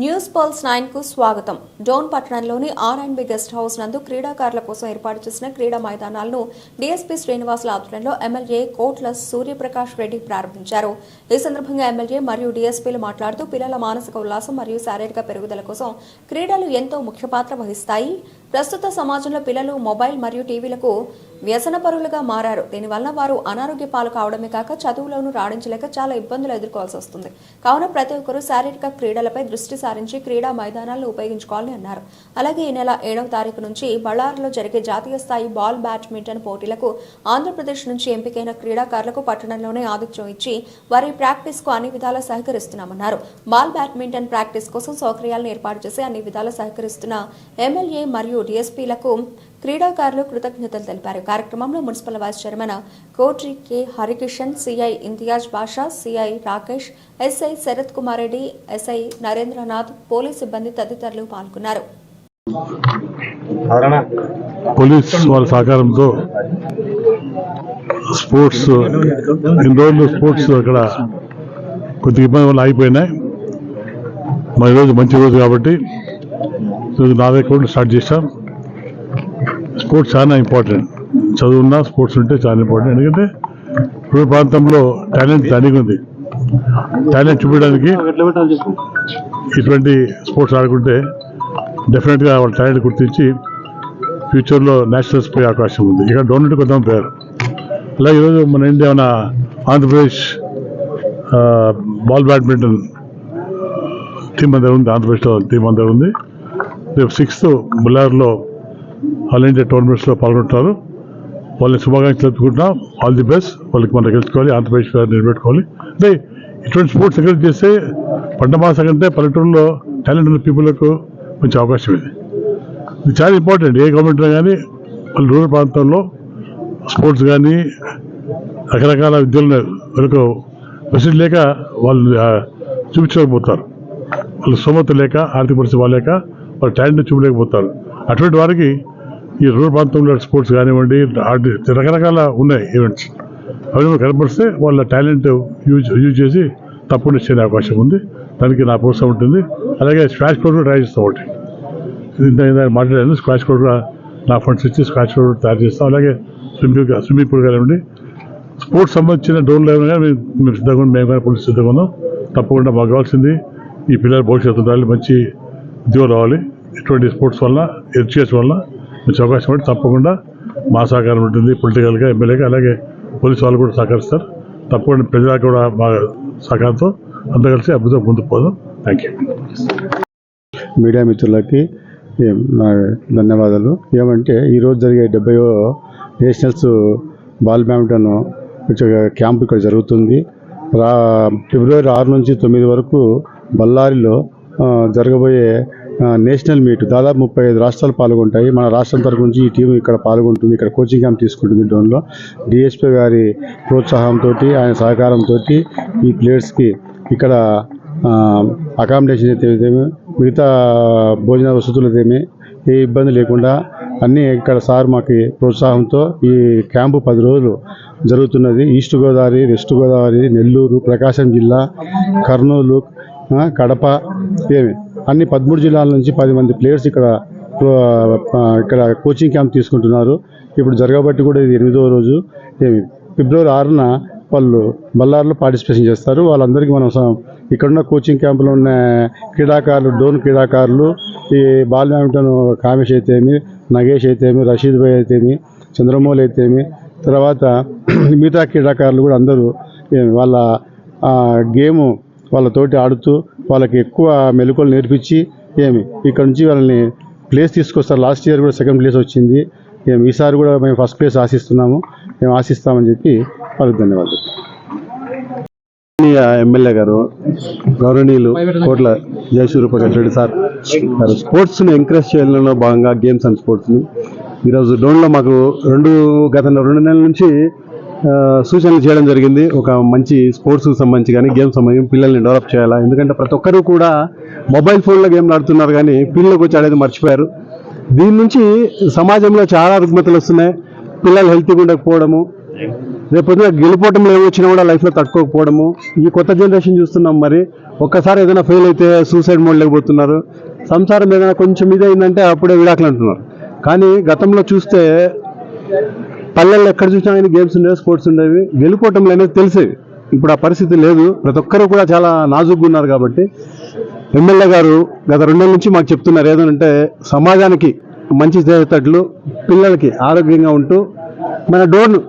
News pulse నైన్కు స్వాగతం. డోన్ పట్టణంలోని R and B guest house నందు క్రీడాకారుల కోసం ఏర్పాటు చేసిన క్రీడా మైదానాలను డీఎస్పీ శ్రీనివాసుల ఆధ్వర్యంలో ఎమ్మెల్యే కోట్ల సూర్యప్రకాష్ రెడ్డి ప్రారంభించారు. ఈ సందర్భంగా ఎమ్మెల్యే మరియు డీఎస్పీలు మాట్లాడుతూ పిల్లల మానసిక ఉల్లాసం మరియు శారీరక పెరుగుదల కోసం క్రీడలు ఎంతో ముఖ్య పాత్ర వహిస్తాయి. ప్రస్తుత సమాజంలో పిల్లలు మొబైల్ మరియు టీవీలకు వ్యసనపరులుగా మారారు. దీనివల్ల వారు అనారోగ్య పాలు కావడమే కాక చదువులను రాణించలేక చాలా ఇబ్బందులు ఎదుర్కోవాల్సి వస్తుంది. కావున ప్రతి ఒక్కరూ శారీరక క్రీడలపై దృష్టి సారించి క్రీడా మైదానాలను ఉపయోగించుకోవాలని అన్నారు. అలాగే ఈ నెల ఏడవ తారీఖు నుంచి బళ్ళారిలో జరిగే జాతీయ స్థాయి బాల్ బ్యాడ్మింటన్ పోటీలకు ఆంధ్రప్రదేశ్ నుంచి ఎంపికైన క్రీడాకారులకు పట్టణంలోనే ఆతిథ్యం ఇచ్చి వారి ప్రాక్టీస్కు అన్ని విధాలా సహకరిస్తున్నామన్నారు. బాల్ బ్యాడ్మింటన్ ప్రాక్టీస్ కోసం సౌకర్యాలను ఏర్పాటు చేసి అన్ని విధాలా సహకరిస్తున్న ఎమ్మెల్యే మరియు డీఎస్పీలకు క్రీడాకారులు కృతజ్ఞతలు తెలిపారు. కార్యక్రమంలో municipal vice chairman Kotri K Harikishan CI Imtiyaz Basha CI Rakesh SI Sarath Kumar Reddy SI Narendranath police సిబ్బంది తదితరులు పాల్గొన్నారు. పోలీస్ వాళ్ళ సహకారంతో స్పోర్ట్స్ ఇన్ని రోజులు స్పోర్ట్స్ అక్కడ కొద్దిగా ఇబ్బంది వల్ల ఆగిపోయినాయి. మరి ఈరోజు మంచి రోజు కాబట్టి నాలుగు నా స్టార్ట్ చేసాం స్పోర్ట్స్ చాలా ఇంపార్టెంట్ చదువున్నా స్పోర్ట్స్ ఉంటే చాలా ఇంపార్టెంట్ ఎందుకంటే ఇప్పుడు ప్రాంతంలో టాలెంట్ దండిగా ఉంది. టాలెంట్ చూపించడానికి ఇటువంటి స్పోర్ట్స్ ఆడుకుంటే డెఫినెట్గా వాళ్ళ టాలెంట్ గుర్తించి ఫ్యూచర్లో నేషనల్స్ పోయే అవకాశం ఉంది. ఇక్కడ డోనెట్ కొద్దాం పేరు అలా ఈరోజు మన ఇండియా మన ఆంధ్రప్రదేశ్ బాల్ బ్యాడ్మింటన్ టీం అందరూ ఉంది. ఆంధ్రప్రదేశ్లో టీం అందరూ ఉంది. రేపు సిక్స్త్ బుల్లార్లో ఆల్ ఇండియా టోర్నమెంట్స్లో పాల్గొంటారు. వాళ్ళని శుభాకాంక్షలు చెప్పుకుంటున్నాం ఆల్ ది బెస్ట్. వాళ్ళకి మనం గెలుచుకోవాలి. ఆంధ్రప్రదేశ్ గారిని నిలబెట్టుకోవాలి. అంటే ఇటువంటి స్పోర్ట్స్ ఎంకరేజ్ చేస్తే పంట మాసం కంటే పల్లెటూరులో టాలెంట్ ఉన్న పీపుల్కు మంచి అవకాశం ఇది. ఇది చాలా ఇంపార్టెంట్. ఏ గవర్నమెంట్ కానీ వాళ్ళు రూరల్ ప్రాంతంలో స్పోర్ట్స్ కానీ రకరకాల విద్యలు వాళ్ళకు ఫెసిలిటీ లేక వాళ్ళు చూపించకపోతారు చూపించలేకపోతారు. వాళ్ళ స్తోమత లేక ఆర్థిక పరిస్థితి వాళ్ళేక వాళ్ళ టాలెంట్ చూపలేకపోతారు అటువంటి వారికి ఈ రూరల్ ప్రాంతంలో స్పోర్ట్స్ కానివ్వండి రకరకాల ఉన్నాయి ఈవెంట్స్ అవి మనకు కనపరిస్తే వాళ్ళ టాలెంట్ యూజ్ యూజ్ చేసి తప్పకుండా చేయని అవకాశం ఉంది. దానికి నా ప్రోత్సాహం ఉంటుంది. అలాగే స్క్వాష్ కోడ్ కూడా ట్రై చేస్తాం ఒకటి. ఇంత మాట్లాడాను స్క్వాష్ కోడ్ కూడా నా ఫండ్స్ ఇచ్చి స్క్రాచ్ కోడ్ తయారు చేస్తాం. అలాగే స్విమ్మింగ్ స్విమ్మింగ్ పూల్ కానివ్వండి స్పోర్ట్స్ సంబంధించిన డోర్ లెవెల్ కానీ మేము సిద్ధంగా మేము కానీ పోలీసు సిద్ధంగా ఉన్నాం. తప్పకుండా మాకు కావాల్సింది ఈ పిల్లలు భవిష్యత్తు ఉండాలి మంచి ఉద్యోగం రావాలి. ఇటువంటి స్పోర్ట్స్ వల్ల ఎడ్యుకేషన్ వల్ల మంచి అవకాశం ఉంటే తప్పకుండా మా సహకారం ఉంటుంది పొలిటికల్గా ఎమ్మెల్యేగా అలాగే పోలీసు వాళ్ళు కూడా సహకరిస్తారు. తప్పకుండా ప్రజలకు కూడా మా సహకారంతో అందరూ కలిసి అభివృద్ధి ముందుకు పోదాం. థ్యాంక్ యూ మీడియా మిత్రులకి నా ధన్యవాదాలు. ఏమంటే ఈరోజు జరిగే డెబ్బయో నేషనల్స్ బాల్ బ్యాడ్మింటన్ క్యాంప్ ఇక్కడ జరుగుతుంది. రా ఫిబ్రవరి ఆరు నుంచి తొమ్మిది వరకు బళ్ళారిలో జరగబోయే నేషనల్ మీట్. దాదాపు ముప్పై ఐదు రాష్ట్రాలు పాల్గొంటాయి. మన రాష్ట్రం తరఫు నుంచి ఈ టీం ఇక్కడ పాల్గొంటుంది. ఇక్కడ కోచింగ్ క్యాంప్ తీసుకుంటుంది డోన్లో డిఎస్పీ గారి ప్రోత్సాహంతో ఆయన సహకారంతో ఈ ప్లేయర్స్కి ఇక్కడ అకామిడేషన్ అయితే మిగతా భోజన వసతులు ఏ ఇబ్బంది లేకుండా అన్నీ ఇక్కడ సార్ మాకు ప్రోత్సాహంతో ఈ క్యాంపు పది రోజులు జరుగుతున్నది. ఈస్ట్ గోదావరి వెస్ట్ గోదావరి నెల్లూరు ప్రకాశం జిల్లా కర్నూలు కడప ఏమి అన్ని పదమూడు జిల్లాల నుంచి పది మంది ప్లేయర్స్ ఇక్కడ ఇక్కడ కోచింగ్ క్యాంప్ తీసుకుంటున్నారు. ఇప్పుడు జరగబట్టి కూడా ఇది ఎనిమిదవ రోజు. ఏమి ఫిబ్రవరి ఆరున వాళ్ళు బళ్ళార్లో పార్టిసిపేషన్ చేస్తారు. వాళ్ళందరికీ మనం ఇక్కడున్న కోచింగ్ క్యాంపులో ఉన్న క్రీడాకారులు డోన్ క్రీడాకారులు ఈ బాల్ బ్యాడ్మింటన్ కామేష్ అయితేమి నగేష్ అయితేమి రషీద్ భాయ్ అయితేమి చంద్రమౌళి అయితేమి తర్వాత మిగతా క్రీడాకారులు కూడా అందరూ వాళ్ళ గేము వాళ్ళతోటి ఆడుతూ వాళ్ళకి ఎక్కువ మెలకువలు నేర్పించి ఏమి ఇక్కడ నుంచి వాళ్ళని ప్లేస్ తీసుకొస్తారు. లాస్ట్ ఇయర్ కూడా సెకండ్ ప్లేస్ వచ్చింది. ఏమి ఈసారి కూడా మేము ఫస్ట్ ప్లేస్ ఆశిస్తున్నాము. మేము ఆశిస్తామని చెప్పి వాళ్ళకి ధన్యవాదాలు. ఎమ్మెల్యే గారు గౌరవనీయులు కోట్ల జయసూర్యప్రకాష్ రెడ్డి సార్ గారు స్పోర్ట్స్ని ఎంకరేజ్ చేయడంలో భాగంగా గేమ్స్ అండ్ స్పోర్ట్స్ని ఈరోజు డోన్లో మాకు రెండు గత రెండు నెలల నుంచి సూచనలు చేయడం జరిగింది. ఒక మంచి స్పోర్ట్స్కి సంబంధించి కానీ గేమ్స్ సంబంధించి పిల్లల్ని డెవలప్ చేయాలా? ఎందుకంటే ప్రతి ఒక్కరూ కూడా మొబైల్ ఫోన్లో గేమ్లు ఆడుతున్నారు కానీ ఫీల్డ్లోకి వచ్చి ఆడేది మర్చిపోయారు. దీని నుంచి సమాజంలో చాలా రుగ్మతలు వస్తున్నాయి. పిల్లలు హెల్తీగా ఉండకపోవడము రేపొద్దున పొద్దున గెలిపోవటంలో ఏమి వచ్చినా కూడా లైఫ్లో తట్టుకోకపోవడము. ఈ కొత్త జనరేషన్ చూస్తున్నాం మరి. ఒక్కసారి ఏదైనా ఫెయిల్ అయితే సూసైడ్ మోడ్ లేకపోతున్నారు సంసారం ఏదైనా కొంచెం ఇది అయిందంటే అప్పుడే విడాకులు అంటున్నారు. కానీ గతంలో చూస్తే పల్లెల్లో ఎక్కడ చూసినా కానీ గేమ్స్ ఉండేవి స్పోర్ట్స్ ఉండేవి. గెలుపోవటంలో అనేది తెలిసేవి. ఇప్పుడు ఆ పరిస్థితి లేదు. ప్రతి ఒక్కరు కూడా చాలా నాజుగ్గా ఉన్నారు కాబట్టి ఎమ్మెల్యే గారు గత రెండేళ్ళ నుంచి మాకు చెప్తున్నారు ఏదంటే సమాజానికి మంచి చేసేటట్లు పిల్లలకి ఆరోగ్యంగా ఉంటూ మన డోర్ను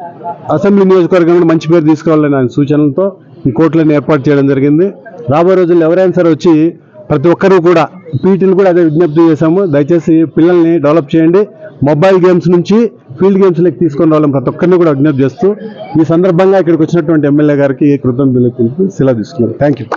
అసెంబ్లీ నియోజకవర్గంలో మంచి పేరు తీసుకోవాలని ఆయన సూచనలతో ఈ కోర్టులను ఏర్పాటు చేయడం జరిగింది. రాబోయే రోజుల్లో ఎవరైనా సరే వచ్చి ప్రతి ఒక్కరూ కూడా పీటీలు కూడా అదే విజ్ఞప్తి చేశాము. దయచేసి పిల్లల్ని డెవలప్ చేయండి. మొబైల్ గేమ్స్ నుంచి ఫీల్డ్ గేమ్స్లోకి తీసుకొని రావాలని ప్రతి ఒక్కరిని కూడా విజ్ఞప్తి చేస్తూ ఈ సందర్భంగా ఇక్కడికి వచ్చినటువంటి ఎమ్మెల్యే గారికి కృతజ్ఞతలు తెలుపుతూ సెలవు తీసుకున్నారు థ్యాంక్ యూ